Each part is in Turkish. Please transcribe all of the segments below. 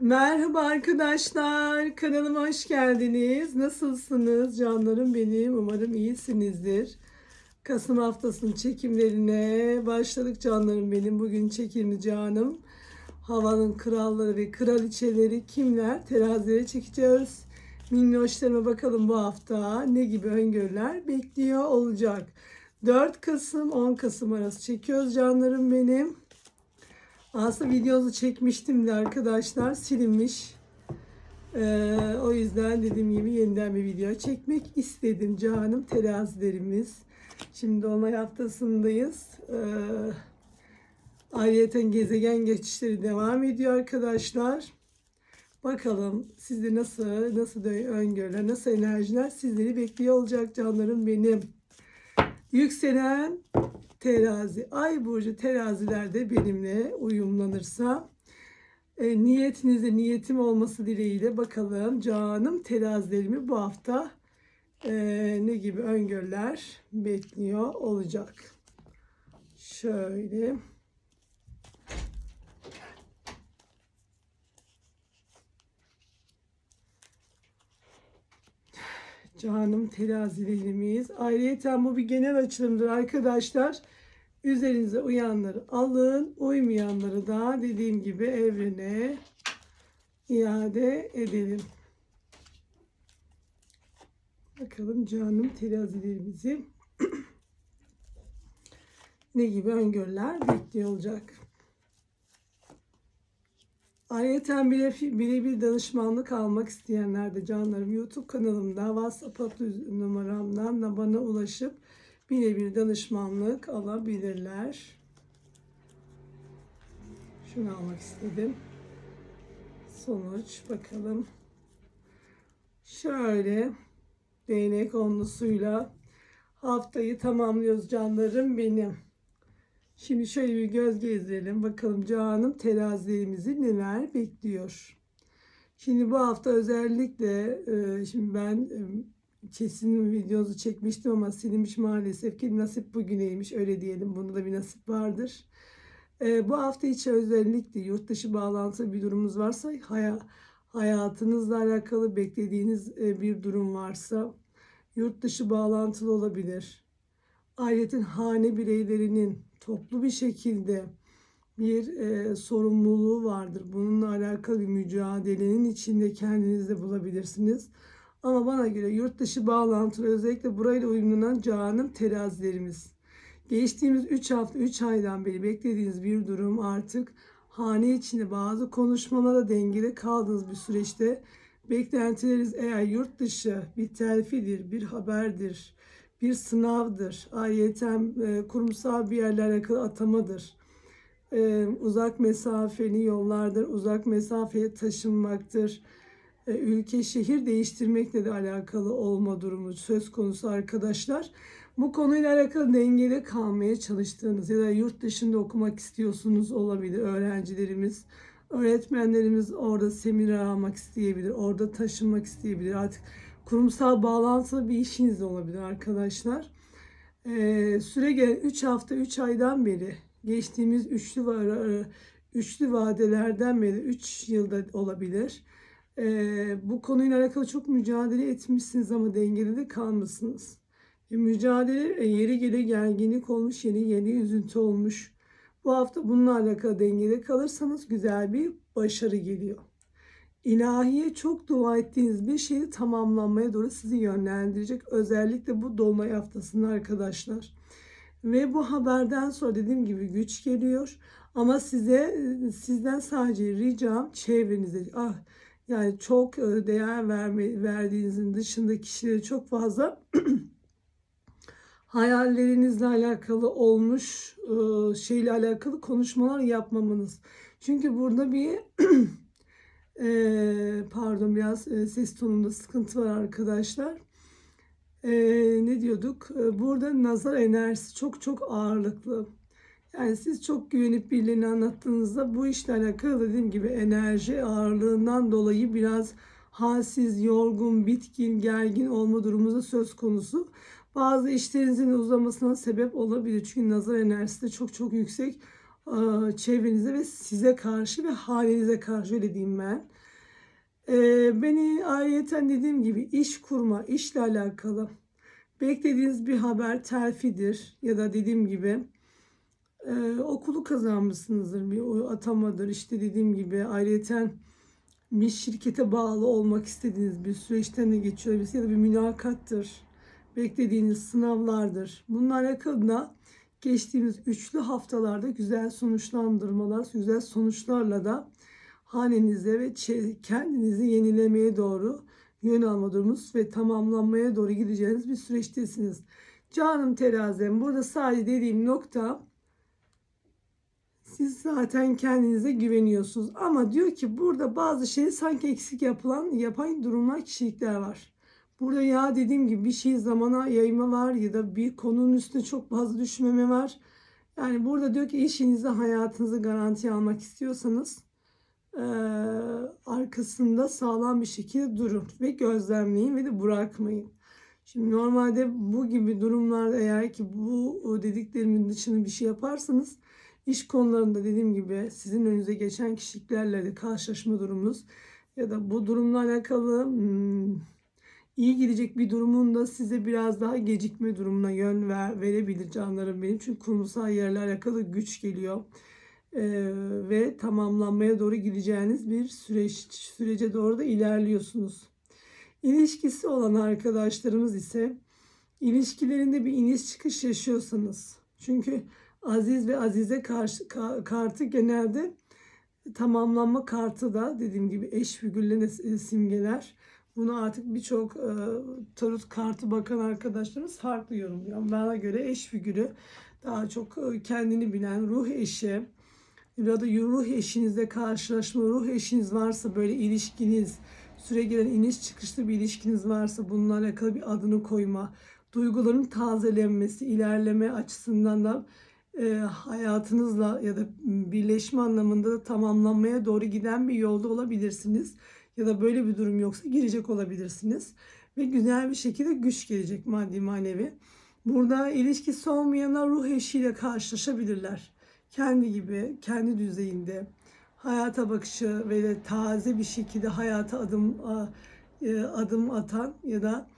Merhaba arkadaşlar, kanalıma hoş geldiniz. Nasılsınız canlarım benim? Umarım iyisinizdir. Kasım haftasının çekimlerine başladık canlarım benim. Bugün çekimli canım. Havanın kralları ve kraliçeleri kimler? Terazilere çekeceğiz. Minnoşlarıma bakalım bu hafta ne gibi öngörüler bekliyor olacak. 4 Kasım 10 Kasım arası çekiyoruz canlarım benim. Aslında videosu çekmiştim de arkadaşlar silinmiş. Ee, o yüzden dediğim gibi yeniden bir video çekmek istedim canım terazilerimiz. Şimdi olay haftasındayız. Ee, ayrıyeten gezegen geçişleri devam ediyor arkadaşlar. Bakalım sizde nasıl nasıl öngörüler, nasıl enerjiler sizleri bekliyor olacak canlarım benim. Yükselen terazi, ay burcu terazilerde benimle uyumlanırsa e, niyetinize niyetim olması dileğiyle bakalım canım terazilerimi bu hafta e, ne gibi öngörüler bekliyor olacak. Şöyle. Canım terazilerimiz. Ayrıca bu bir genel açılımdır arkadaşlar. Üzerinize uyanları alın. Uymayanları da dediğim gibi evrene iade edelim. Bakalım canım terazilerimizi ne gibi öngörüler bekliyor olacak. Ayrıca birebir danışmanlık almak isteyenler de canlarım YouTube kanalımda WhatsApp numaramdan da bana ulaşıp birebir danışmanlık alabilirler. Şunu almak istedim. Sonuç bakalım. Şöyle değnek onlusuyla haftayı tamamlıyoruz canlarım benim. Şimdi şöyle bir göz gezdirelim. Bakalım canım terazilerimizi neler bekliyor. Şimdi bu hafta özellikle e, şimdi ben e, kesin videosu çekmiştim ama silinmiş maalesef ki nasip bugüneymiş öyle diyelim. Bunda da bir nasip vardır. E, bu hafta içi özellikle yurt dışı bağlantılı bir durumunuz varsa haya, hayatınızla alakalı beklediğiniz bir durum varsa yurt dışı bağlantılı olabilir. Ayrıca hane bireylerinin toplu bir şekilde bir e, sorumluluğu vardır. Bununla alakalı bir mücadelenin içinde kendinizi bulabilirsiniz. Ama bana göre yurt dışı bağlantılı özellikle burayla uyumlanan canım terazilerimiz. Geçtiğimiz 3 hafta 3 aydan beri beklediğiniz bir durum artık hane içinde bazı konuşmalara dengeli kaldığınız bir süreçte beklentileriniz eğer yurt dışı bir terfidir, bir haberdir, bir sınavdır. Ayrıyeten e, kurumsal bir yerle alakalı atamadır. E, uzak mesafeli yollardır. Uzak mesafeye taşınmaktır. E, ülke şehir değiştirmekle de alakalı olma durumu söz konusu arkadaşlar. Bu konuyla alakalı dengede kalmaya çalıştığınız ya da yurt dışında okumak istiyorsunuz olabilir öğrencilerimiz. Öğretmenlerimiz orada seminer almak isteyebilir, orada taşınmak isteyebilir. Artık kurumsal bağlantılı bir işiniz olabilir arkadaşlar. Ee, süre gelen 3 hafta 3 aydan beri geçtiğimiz üçlü var üçlü vadelerden beri 3 yılda olabilir. Ee, bu konuyla alakalı çok mücadele etmişsiniz ama dengeli de kalmışsınız. E, mücadele e, yeri geri gerginlik olmuş, yeni yeni üzüntü olmuş. Bu hafta bununla alakalı dengede kalırsanız güzel bir başarı geliyor ilahiye çok dua ettiğiniz bir şeyi tamamlanmaya doğru sizi yönlendirecek. Özellikle bu dolunay haftasında arkadaşlar. Ve bu haberden sonra dediğim gibi güç geliyor. Ama size sizden sadece ricam çevrenize ah yani çok e, değer verme, verdiğinizin dışında kişileri çok fazla hayallerinizle alakalı olmuş e, şeyle alakalı konuşmalar yapmamanız. Çünkü burada bir Ee, pardon biraz e, ses tonunda sıkıntı var arkadaşlar. Ee, ne diyorduk? Ee, burada nazar enerjisi çok çok ağırlıklı. Yani siz çok güvenip birilerini anlattığınızda bu işle alakalı dediğim gibi enerji ağırlığından dolayı biraz halsiz, yorgun, bitkin, gergin olma durumu söz konusu. Bazı işlerinizin uzamasına sebep olabilir. Çünkü nazar enerjisi de çok çok yüksek. Çevrenize ve size karşı ve halinize karşı öyle diyeyim ben. Ee, beni ayrıyeten dediğim gibi iş kurma, işle alakalı beklediğiniz bir haber terfidir. Ya da dediğim gibi e, okulu kazanmışsınızdır bir atamadır. İşte dediğim gibi ayrıyeten bir şirkete bağlı olmak istediğiniz bir süreçten de geçiyor ya da bir mülakattır. Beklediğiniz sınavlardır. Bununla alakalı da geçtiğimiz üçlü haftalarda güzel sonuçlandırmalar güzel sonuçlarla da hanenize ve kendinizi yenilemeye doğru yön alma durumunuz ve tamamlanmaya doğru gideceğiniz bir süreçtesiniz. Canım terazim burada sadece dediğim nokta siz zaten kendinize güveniyorsunuz ama diyor ki burada bazı şeyi sanki eksik yapılan yapan durumlar kişilikler var. Burada ya dediğim gibi bir şey zamana yayma var ya da bir konunun üstüne çok fazla düşmeme var. Yani burada diyor ki işinizi hayatınızı garantiye almak istiyorsanız eee, arkasında sağlam bir şekilde durun ve gözlemleyin ve de bırakmayın. Şimdi normalde bu gibi durumlarda eğer ki bu dediklerimin dışında bir şey yaparsanız iş konularında dediğim gibi sizin önünüze geçen kişiliklerle de karşılaşma durumunuz ya da bu durumla alakalı hmm, iyi gidecek bir durumun da size biraz daha gecikme durumuna yön ver, verebilir canlarım benim. Çünkü kurumsal yerle alakalı güç geliyor. Ee, ve tamamlanmaya doğru gideceğiniz bir süreç sürece doğru da ilerliyorsunuz. İlişkisi olan arkadaşlarımız ise ilişkilerinde bir iniş çıkış yaşıyorsanız çünkü Aziz ve Azize karşı, ka- kartı genelde tamamlanma kartı da dediğim gibi eş figürlerine simgeler. Bunu artık birçok e, tarot kartı bakan arkadaşlarımız farklı yorumluyor. Bana göre eş figürü daha çok e, kendini bilen ruh eşi ya da ruh eşinizle karşılaşma, ruh eşiniz varsa böyle ilişkiniz, süre gelen iniş çıkışlı bir ilişkiniz varsa bununla alakalı bir adını koyma, duyguların tazelenmesi, ilerleme açısından da e, hayatınızla ya da birleşme anlamında da tamamlanmaya doğru giden bir yolda olabilirsiniz. Ya da böyle bir durum yoksa girecek olabilirsiniz. Ve güzel bir şekilde güç gelecek maddi manevi. Burada ilişkisi olmayanlar ruh eşiyle karşılaşabilirler. Kendi gibi, kendi düzeyinde hayata bakışı ve de taze bir şekilde hayata adım e, adım atan ya da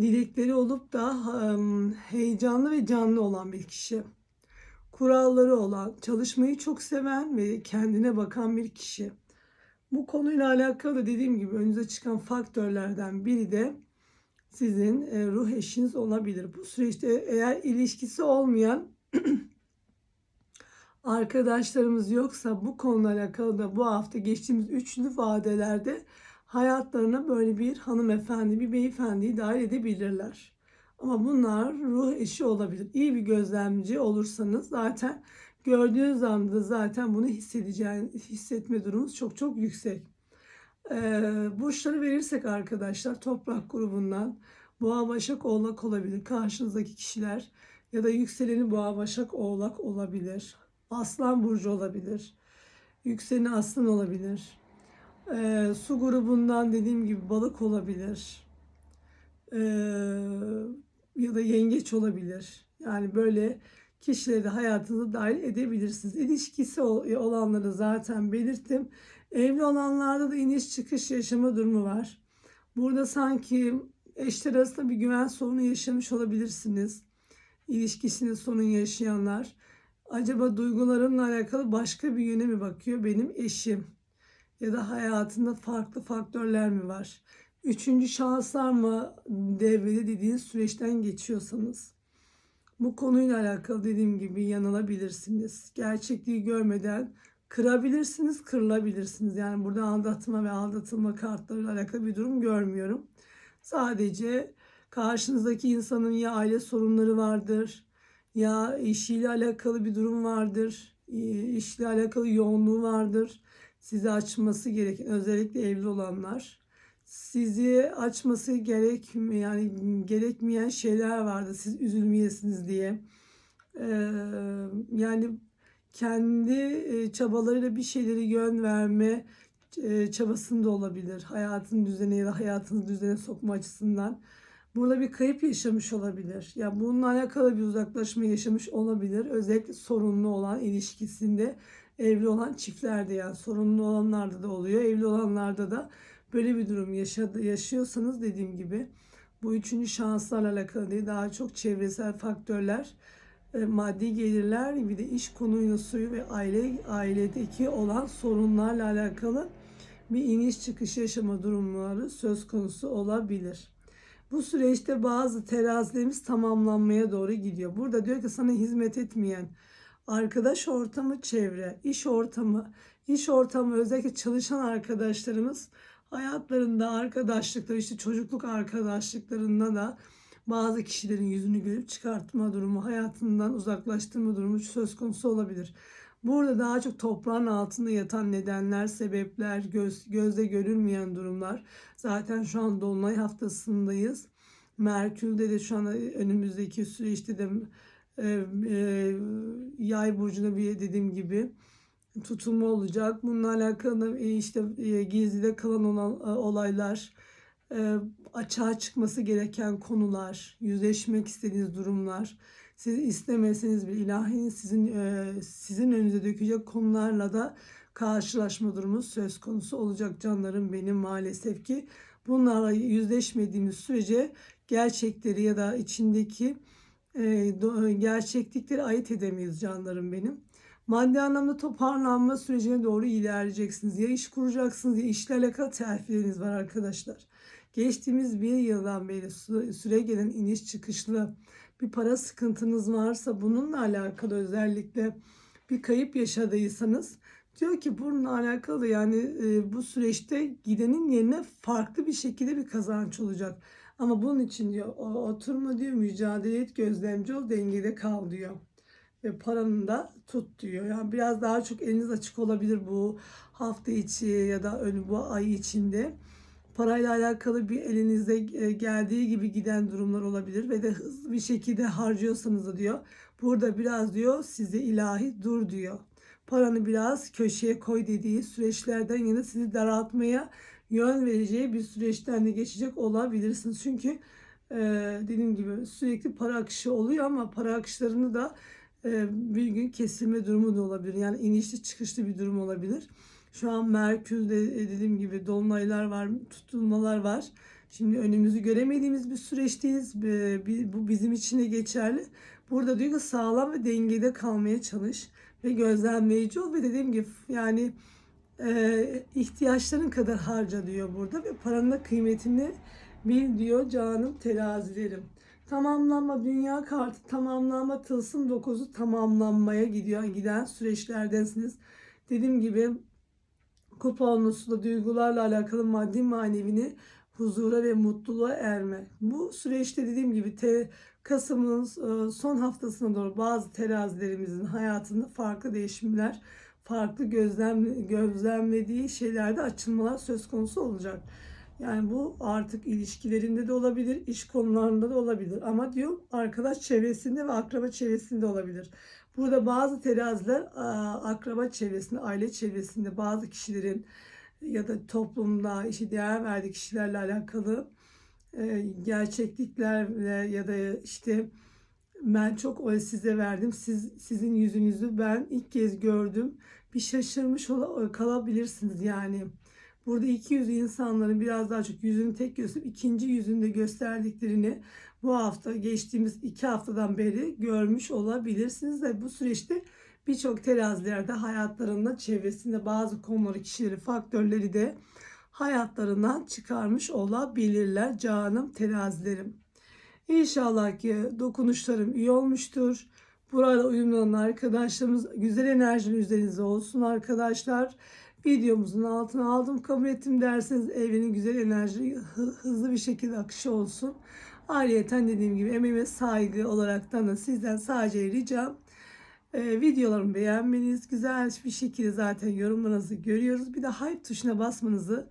dilekleri olup da heyecanlı ve canlı olan bir kişi. Kuralları olan, çalışmayı çok seven ve kendine bakan bir kişi. Bu konuyla alakalı dediğim gibi önünüze çıkan faktörlerden biri de sizin e, ruh eşiniz olabilir. Bu süreçte eğer ilişkisi olmayan arkadaşlarımız yoksa bu konuyla alakalı da bu hafta geçtiğimiz üçlü vadelerde hayatlarına böyle bir hanımefendi, bir beyefendiyi dahil edebilirler. Ama bunlar ruh eşi olabilir. İyi bir gözlemci olursanız zaten gördüğünüz anda zaten bunu hissedeceğiniz, hissetme durumunuz çok çok yüksek. Ee, burçları verirsek arkadaşlar toprak grubundan boğa başak oğlak olabilir. Karşınızdaki kişiler ya da yükseleni boğa başak oğlak olabilir. Aslan burcu olabilir. Yükseleni aslan olabilir. Ee, su grubundan dediğim gibi balık olabilir. Ee, ya da yengeç olabilir. Yani böyle kişileri de hayatınıza dahil edebilirsiniz. İlişkisi ol- olanları zaten belirttim. Evli olanlarda da iniş çıkış yaşama durumu var. Burada sanki eşler arasında bir güven sorunu yaşamış olabilirsiniz. İlişkisinde sorun yaşayanlar. Acaba duygularımla alakalı başka bir yöne mi bakıyor benim eşim? Ya da hayatında farklı faktörler mi var? Üçüncü şanslar mı devrede dediğiniz süreçten geçiyorsanız. Bu konuyla alakalı dediğim gibi yanılabilirsiniz. Gerçekliği görmeden kırabilirsiniz, kırılabilirsiniz. Yani burada aldatma ve aldatılma kartlarıyla alakalı bir durum görmüyorum. Sadece karşınızdaki insanın ya aile sorunları vardır, ya işiyle alakalı bir durum vardır, e, işle alakalı yoğunluğu vardır. Sizi açması gereken, özellikle evli olanlar sizi açması gerek yani gerekmeyen şeyler vardı siz üzülmeyesiniz diye. Ee, yani kendi e, çabalarıyla bir şeyleri yön verme e, çabasında olabilir. Hayatın düzeni ya da hayatınızı düzene sokma açısından. Burada bir kayıp yaşamış olabilir. Ya bununla alakalı bir uzaklaşma yaşamış olabilir. Özellikle sorunlu olan ilişkisinde evli olan çiftlerde yani sorunlu olanlarda da oluyor. Evli olanlarda da böyle bir durum yaşadı, yaşıyorsanız dediğim gibi bu üçüncü şanslarla alakalı değil. Daha çok çevresel faktörler, e, maddi gelirler, bir de iş konuyla suyu ve aile ailedeki olan sorunlarla alakalı bir iniş çıkış yaşama durumları söz konusu olabilir. Bu süreçte bazı terazilerimiz tamamlanmaya doğru gidiyor. Burada diyor ki sana hizmet etmeyen arkadaş ortamı, çevre, iş ortamı, iş ortamı özellikle çalışan arkadaşlarımız hayatlarında arkadaşlıkları işte çocukluk arkadaşlıklarında da bazı kişilerin yüzünü görüp çıkartma durumu, hayatından uzaklaştırma durumu söz konusu olabilir. Burada daha çok toprağın altında yatan nedenler, sebepler, göz, gözle görülmeyen durumlar. Zaten şu an Dolunay haftasındayız. Merkür'de de şu an önümüzdeki süreçte de e, e, yay burcunda bir dediğim gibi tutulma olacak. Bununla alakalı e, işte e, gizlide kalan e, olaylar, açığa çıkması gereken konular, yüzleşmek istediğiniz durumlar, siz istemeseniz bir ilahinin sizin sizin önünüze dökecek konularla da karşılaşma durumu söz konusu olacak canlarım benim maalesef ki bunlarla yüzleşmediğimiz sürece gerçekleri ya da içindeki gerçeklikleri ayırt edemeyiz canlarım benim. Maddi anlamda toparlanma sürecine doğru ilerleyeceksiniz. Ya iş kuracaksınız ya işle alakalı terfileriniz var arkadaşlar. Geçtiğimiz bir yıldan beri sü- süre gelen iniş çıkışlı bir para sıkıntınız varsa bununla alakalı özellikle bir kayıp yaşadıysanız diyor ki bununla alakalı yani e, bu süreçte gidenin yerine farklı bir şekilde bir kazanç olacak. Ama bunun için diyor oturma diyor mücadele et gözlemci ol dengede kal diyor. Ve paranı da tut diyor. Yani biraz daha çok eliniz açık olabilir bu hafta içi ya da önü bu ay içinde. Parayla alakalı bir elinizde e, geldiği gibi giden durumlar olabilir ve de hızlı bir şekilde harcıyorsanız da diyor. Burada biraz diyor size ilahi dur diyor. Paranı biraz köşeye koy dediği süreçlerden yine sizi daraltmaya yön vereceği bir süreçten de geçecek olabilirsiniz. Çünkü e, dediğim gibi sürekli para akışı oluyor ama para akışlarını da bir gün kesilme durumu da olabilir. Yani inişli çıkışlı bir durum olabilir. Şu an Merkür'de dediğim gibi dolunaylar var, tutulmalar var. Şimdi önümüzü göremediğimiz bir süreçteyiz. E, bi- Bu bizim için de geçerli. Burada diyor ki sağlam ve dengede kalmaya çalış ve gözlemleyici ol ve dediğim gibi yani e, ihtiyaçların kadar harca diyor burada ve paranın kıymetini bil diyor canım terazilerim. Tamamlanma dünya kartı tamamlanma tılsım dokuzu tamamlanmaya gidiyor giden süreçlerdensiniz. Dediğim gibi kuponlusla duygularla alakalı maddi manevini huzura ve mutluluğa erme. Bu süreçte dediğim gibi te, Kasım'ın e, son haftasına doğru bazı terazilerimizin hayatında farklı değişimler, farklı gözlem, gözlemlediği şeylerde açılmalar söz konusu olacak. Yani bu artık ilişkilerinde de olabilir, iş konularında da olabilir. Ama diyor arkadaş çevresinde ve akraba çevresinde olabilir. Burada bazı teraziler akraba çevresinde, aile çevresinde bazı kişilerin ya da toplumda işi değer verdiği kişilerle alakalı e, gerçekliklerle ya da işte ben çok o size verdim. Siz sizin yüzünüzü ben ilk kez gördüm. Bir şaşırmış kalabilirsiniz yani. Burada iki yüzlü insanların biraz daha çok yüzünü tek gösterip ikinci yüzünde gösterdiklerini bu hafta geçtiğimiz iki haftadan beri görmüş olabilirsiniz de bu süreçte birçok terazilerde hayatlarında çevresinde bazı konuları, kişileri, faktörleri de hayatlarından çıkarmış olabilirler canım terazilerim. İnşallah ki dokunuşlarım iyi olmuştur. Burada uyumlanan arkadaşlarımız güzel enerjinin üzerinizde olsun arkadaşlar. Videomuzun altına aldım kabul ettim derseniz evrenin güzel enerji hı- hızlı bir şekilde akışı olsun. Ayrıca dediğim gibi emeğime saygı olaraktan da sizden sadece ricam e, videolarımı beğenmeniz, güzel bir şekilde zaten yorumlarınızı görüyoruz. Bir de hype tuşuna basmanızı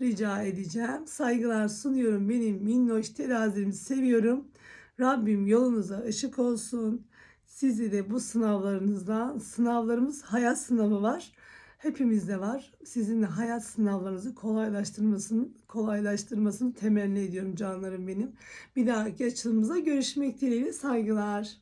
rica edeceğim. Saygılar sunuyorum. Benim minnoş terazilerimi seviyorum. Rabbim yolunuza ışık olsun. Sizi de bu sınavlarınızdan, sınavlarımız hayat sınavı var. Hepimizde var. Sizin de hayat sınavlarınızı kolaylaştırmasını, kolaylaştırmasını temenni ediyorum canlarım benim. Bir dahaki açılımıza görüşmek dileğiyle saygılar.